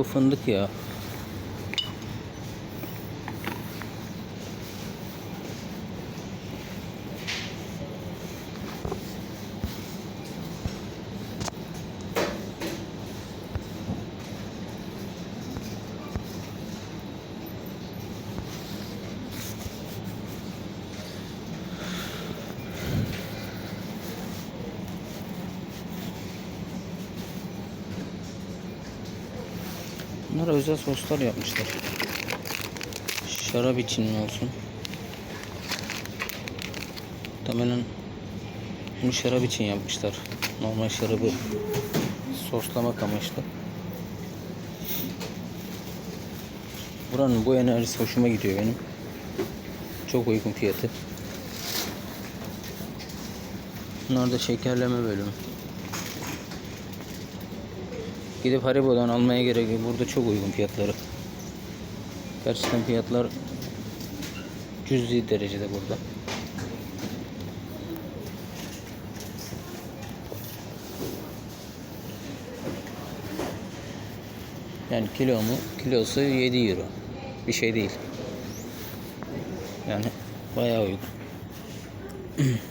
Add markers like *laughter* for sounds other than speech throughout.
Bu fındık ya. Özel soslar yapmışlar. Şarap için mi olsun? Muhtemelen bunu şarap için yapmışlar. Normal şarabı soslamak amaçlı. Buranın bu enerjisi hoşuma gidiyor benim. Çok uygun fiyatı. Bunlar da şekerleme bölümü. Gidip Haribo'dan almaya gerek yok. Burada çok uygun fiyatları. Gerçekten fiyatlar cüzi derecede burada. Yani kilo mu? Kilosu 7 euro. Bir şey değil. Yani bayağı uygun. *clears throat*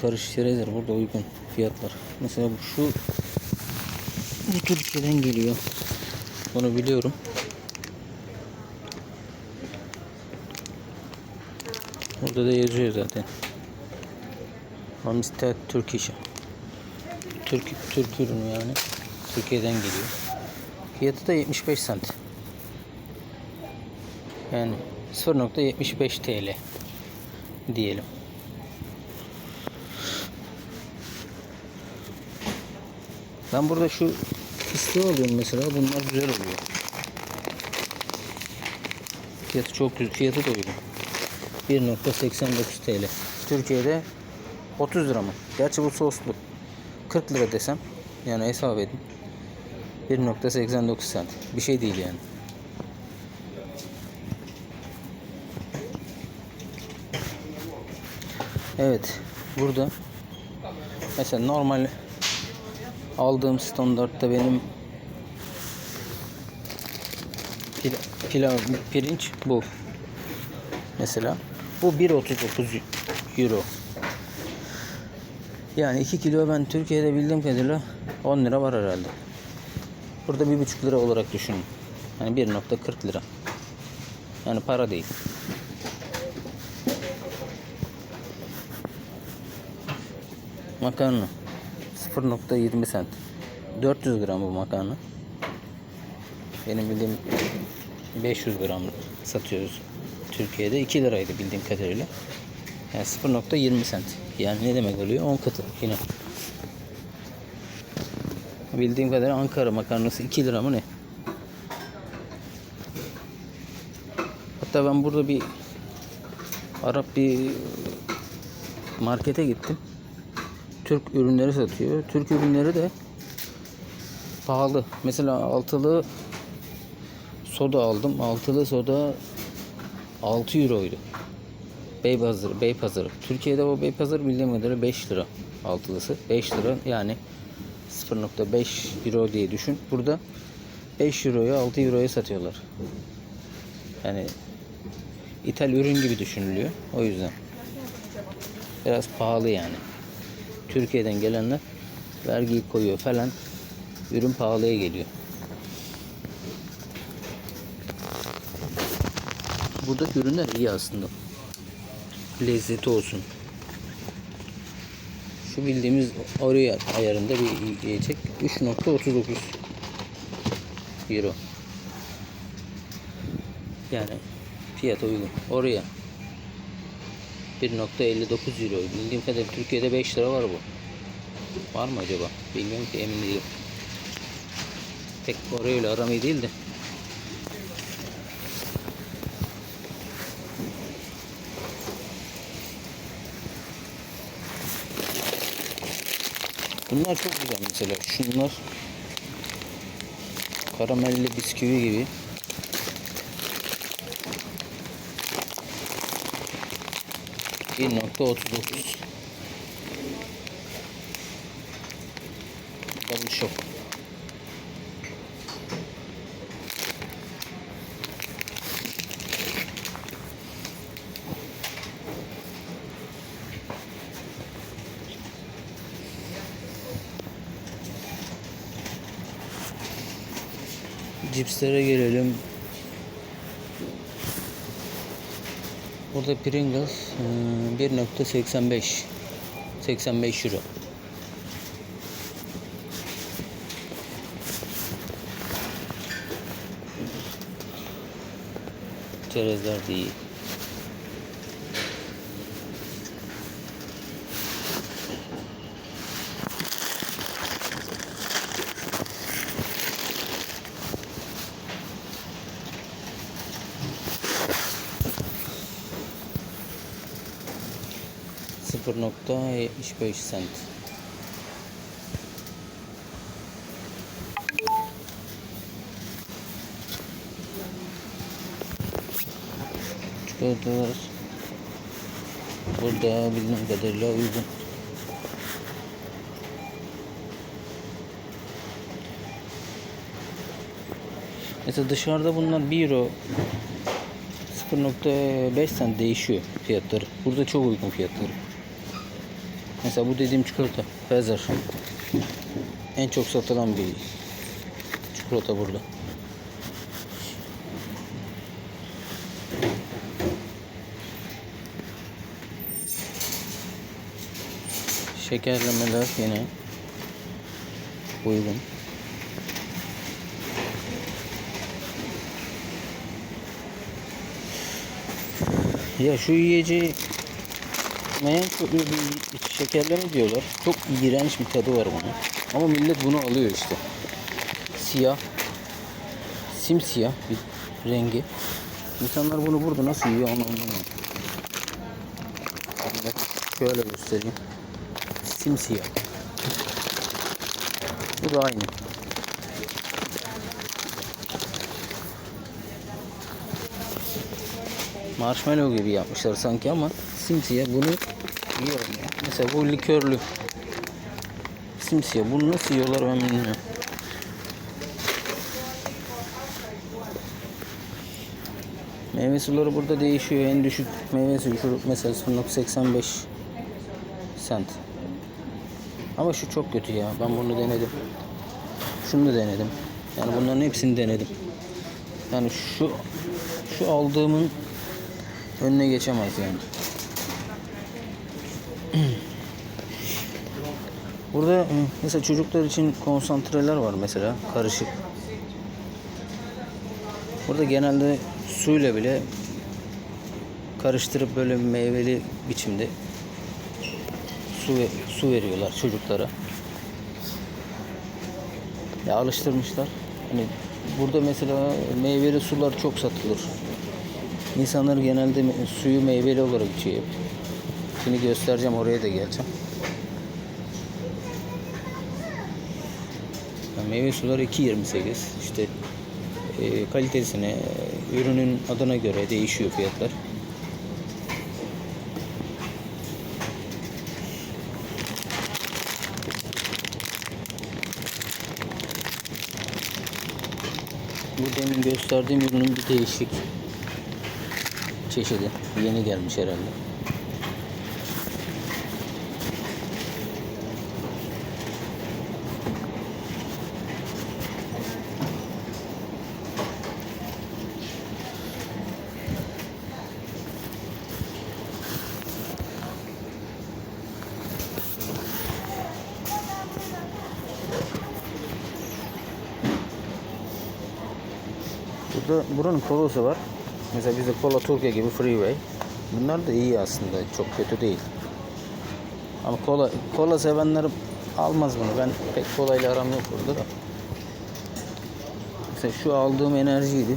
Karış şeredir burada uygun fiyatlar. Mesela bu şu bu Türkiye'den geliyor. Bunu biliyorum. Burada da yazıyor zaten. Amistad Turkish. Türk Türk ürünü yani. Türkiye'den geliyor. Fiyatı da 75 cent. Yani 0.75 TL diyelim. Ben burada şu fıstığı alıyorum mesela. Bunlar güzel oluyor. Fiyatı çok güzel. Fiyatı da uygun. 1.89 TL. Türkiye'de 30 lira mı? Gerçi bu soslu. 40 lira desem. Yani hesap edin. 1.89 cent. Bir şey değil yani. Evet. Burada mesela normal aldığım standartta benim pil, pilav pirinç bu. Mesela bu 1.39 euro. Yani 2 kilo ben Türkiye'de bildiğim kadarıyla 10 lira var herhalde. Burada 1.5 lira olarak düşünün. Yani 1.40 lira. Yani para değil. Makarna 0.20 cent. 400 gram bu makarna. Benim bildiğim 500 gram satıyoruz Türkiye'de. 2 liraydı bildiğim kadarıyla. Yani 0.20 cent. Yani ne demek oluyor? 10 katı yine. Bildiğim kadarıyla Ankara makarnası 2 lira mı ne? Hatta ben burada bir Arap bir markete gittim. Türk ürünleri satıyor. Türk ürünleri de pahalı. Mesela altılı soda aldım. Altılı soda 6 euroydu. Beypazarı, Beypazarı. Türkiye'de o Beypazarı bildiğim kadarıyla 5 lira altılısı. 5 lira yani 0.5 euro diye düşün. Burada 5 euroya 6 euroya satıyorlar. Yani ithal ürün gibi düşünülüyor. O yüzden. Biraz pahalı yani. Türkiye'den gelenler vergiyi koyuyor falan. Ürün pahalıya geliyor. Buradaki ürünler iyi aslında. Lezzeti olsun. Şu bildiğimiz Oreo ayarında bir yiyecek. 3.39 Euro. Yani fiyat uygun. Oraya 1.59 euro. Bildiğim kadarıyla Türkiye'de 5 lira var bu. Var mı acaba? Bilmiyorum ki emin değilim. Pek Oreo ile aram iyi değil de. Bunlar çok güzel mesela. Şunlar karamelli bisküvi gibi. Bir nokta otuz dokuz. Double shock. Cipslere gelelim. Burada Pringles hmm, 1.85 85 euro. Çerezler değil. 0.75 sent. Çikolatalar burada bildiğim kadarıyla uygun. Mesela dışarıda bunlar 1 euro 0.5 sent değişiyor fiyatları. Burada çok uygun fiyatları. Mesela bu dediğim çikolata Feather. En çok satılan bir çikolata burada. Şekerlemeler yine uygun. Ya şu yiyeceği çok bir şekerleme diyorlar. Çok iğrenç bir tadı var bunun. Ama millet bunu alıyor işte. Siyah. Simsiyah bir rengi. İnsanlar bunu burada nasıl yiyor onu anlamıyorum. Bak, Şöyle göstereyim. Simsiyah. Bu da aynı. Marshmallow gibi yapmışlar sanki ama simsiyah bunu yiyorum ya. Mesela bu likörlü. Simsiyah. Bunu nasıl yiyorlar ben bilmiyorum. Meyve suları burada değişiyor. En düşük meyve suyu şu mesela 0.85 cent. Ama şu çok kötü ya. Ben bunu denedim. Şunu da denedim. Yani bunların hepsini denedim. Yani şu şu aldığımın önüne geçemez yani. Burada e, mesela çocuklar için konsantreler var mesela karışık. Burada genelde suyla bile karıştırıp böyle meyveli biçimde su su veriyorlar çocuklara. Ya alıştırmışlar. Hani burada mesela meyveli sular çok satılır. İnsanlar genelde suyu meyveli olarak içiyor. Şimdi göstereceğim oraya da geleceğim. Meyve suları 2.28 işte e, kalitesine, ürünün adına göre değişiyor fiyatlar. Bu demin gösterdiğim ürünün bir değişik çeşidi. Yeni gelmiş herhalde. Burada buranın kolası var. Mesela bizde kola Türkiye gibi Freeway. Bunlar da iyi aslında. Çok kötü değil. Ama kola kola sevenler almaz bunu. Ben pek kolayla aram yok burada da. Mesela şu aldığım enerjiydi.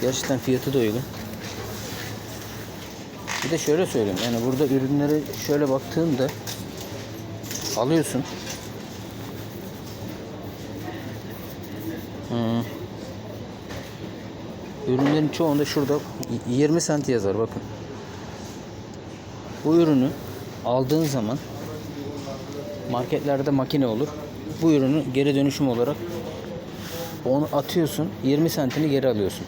Gerçekten fiyatı da uygun. Bir de şöyle söyleyeyim. Yani burada ürünlere şöyle baktığında alıyorsun. Hmm. Ürünlerin çoğunda şurada 20 sent yazar bakın. Bu ürünü aldığın zaman marketlerde makine olur. Bu ürünü geri dönüşüm olarak onu atıyorsun 20 sentini geri alıyorsun.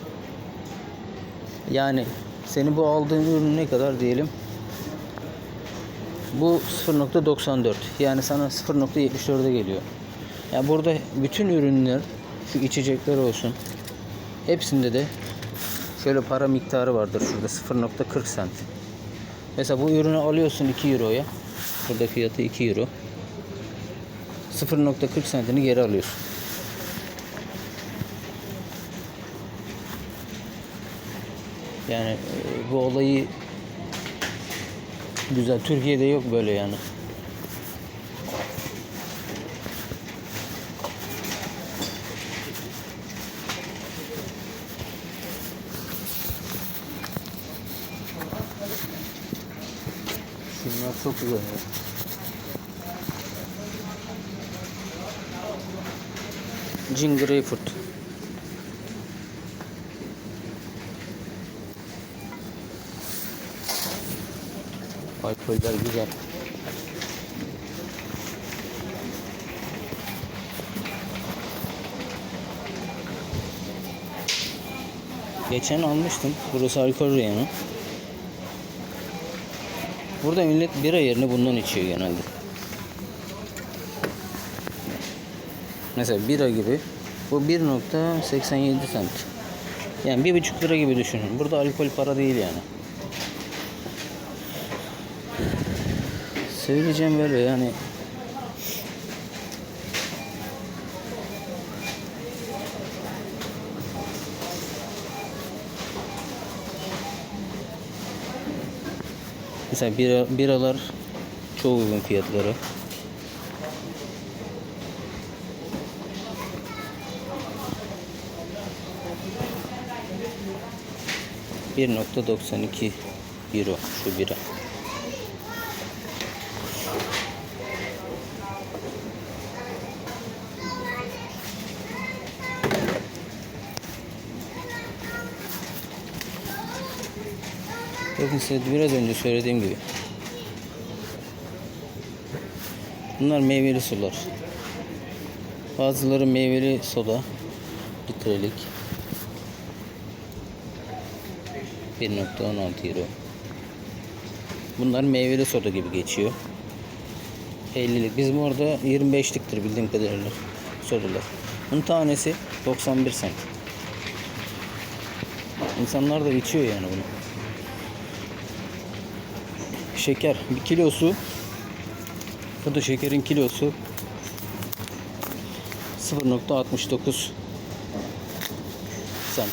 Yani senin bu aldığın ürün ne kadar diyelim? Bu 0.94 yani sana 0.74'e geliyor. Yani burada bütün ürünler şu içecekler olsun hepsinde de şöyle para miktarı vardır şurada 0.40 sent. Mesela bu ürünü alıyorsun 2 euroya. Burada fiyatı 2 euro. 0.40 sentini geri alıyorsun. Yani e, bu olayı güzel. Türkiye'de yok böyle yani. Şunlar çok güzel. Gin Greyfurt. Alkoller güzel. Geçen almıştım. Burası alkol reyonu. Burada millet bira yerine bundan içiyor genelde. Mesela bira gibi. Bu 1.87 sent. Yani bir buçuk lira gibi düşünün. Burada alkol para değil yani. Söyleyeceğim böyle yani Mesela bira, biralar çok uygun fiyatları. ...1.92 euro şu bira. Bakın size biraz önce söylediğim gibi. Bunlar meyveli sular. Bazıları meyveli soda. Litrelik. 1.16 euro. Bunlar meyveli soda gibi geçiyor. 50'lik. Bizim orada 25'liktir bildiğim kadarıyla sodalar. Bunun tanesi 91 sent. İnsanlar da içiyor yani bunu. Şeker bir kilosu bu da şekerin kilosu 0.69 sent.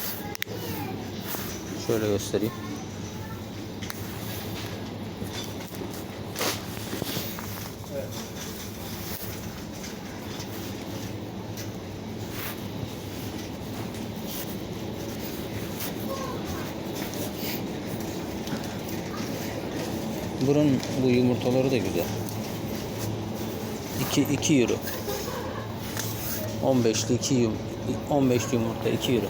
Şöyle göstereyim. Buranın bu yumurtaları da güzel. 2 2 euro. 15'li 2 yum 15 yumurta 2 euro.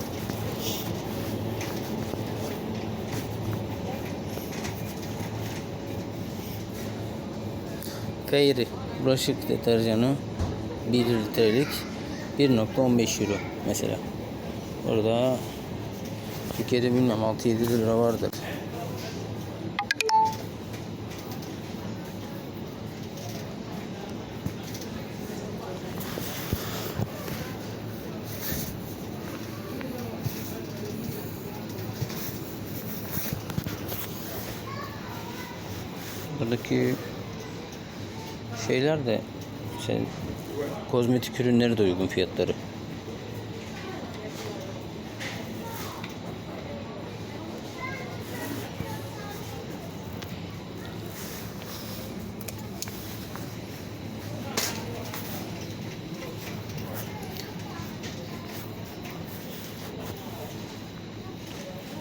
Fairy bulaşık deterjanı 1 litrelik 1.15 euro mesela. Orada Türkiye'de bilmem 6-7 lira vardır. Buradaki şeyler de şey, kozmetik ürünleri de uygun fiyatları.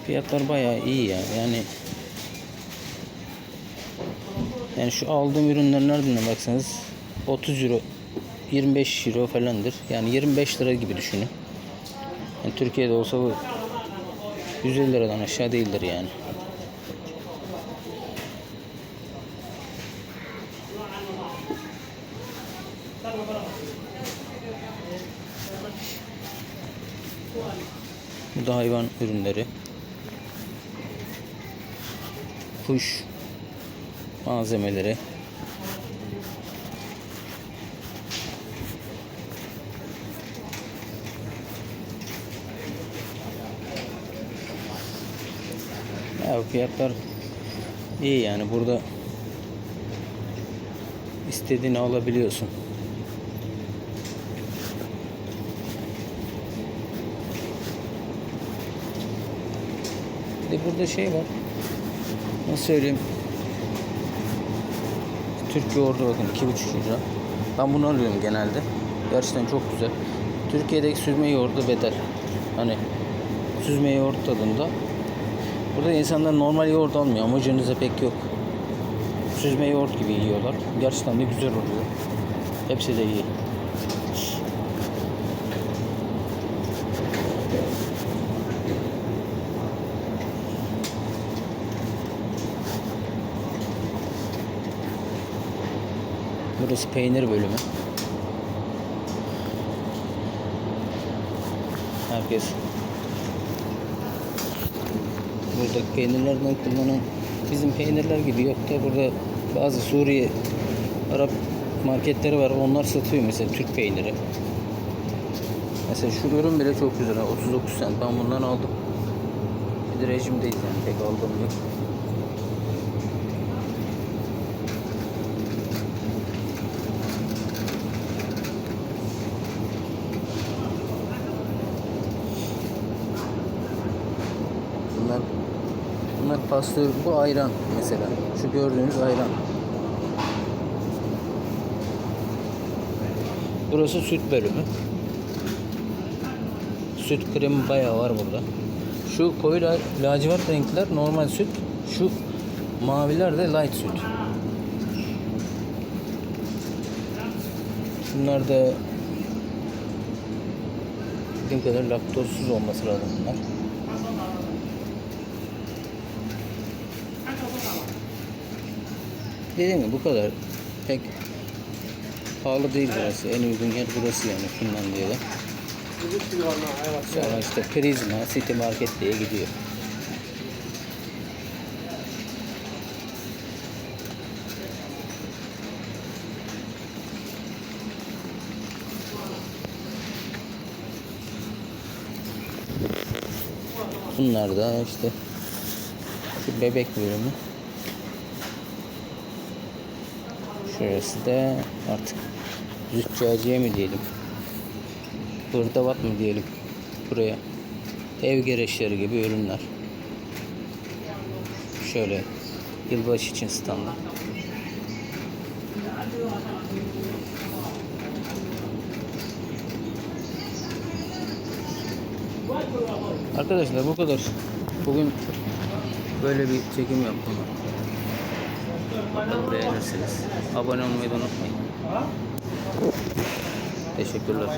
Fiyatlar bayağı iyi ya. Yani yani şu aldığım ürünler nereden baksanız 30 euro 25 euro falandır. Yani 25 lira gibi düşünün. Yani Türkiye'de olsa bu 150 liradan aşağı değildir yani. Bu da hayvan ürünleri. Kuş malzemeleri. Ya fiyatlar iyi yani burada istediğini alabiliyorsun. De burada şey var. Nasıl söyleyeyim? Türk yoğurdu bakın 2,5 lira. Ben bunu alıyorum genelde. Gerçekten çok güzel. Türkiye'deki süzme yoğurdu bedel. Hani süzme yoğurt tadında. Burada insanlar normal yoğurt almıyor. Amacınıza pek yok. Süzme yoğurt gibi yiyorlar. Gerçekten de güzel oluyor. Hepsi de iyi. Burası peynir bölümü. Herkes burada peynirlerden kullanan bizim peynirler gibi yok da burada bazı Suriye Arap marketleri var onlar satıyor mesela Türk peyniri. Mesela şu ürün bile çok güzel ha, 39 cent ben bundan aldım. Bir de rejimdeyiz yani pek aldığım yok. Bunlar bunlar pastör bu ayran mesela. Şu gördüğünüz ayran. Burası süt bölümü. Süt kremi bayağı var burada. Şu koyu la- lacivert renkler normal süt. Şu maviler de light süt. Bunlar da bildiğim kadar laktozsuz olması lazım bunlar. Dediğim gibi bu kadar. Pek pahalı değil burası. En uygun yer burası yani Finlandiya'da. Sonra işte Prisma, City Market diye gidiyor. Bunlar da işte bebek bölümü. Şurası da artık züccaciye mi diyelim? Hırdavat mı diyelim buraya? Ev gereçleri gibi ürünler. Şöyle yılbaşı için standart. Arkadaşlar bu kadar. Bugün böyle bir çekim yaptım. Bakalım beğenirsiniz. Abone olmayı da unutmayın. Teşekkürler.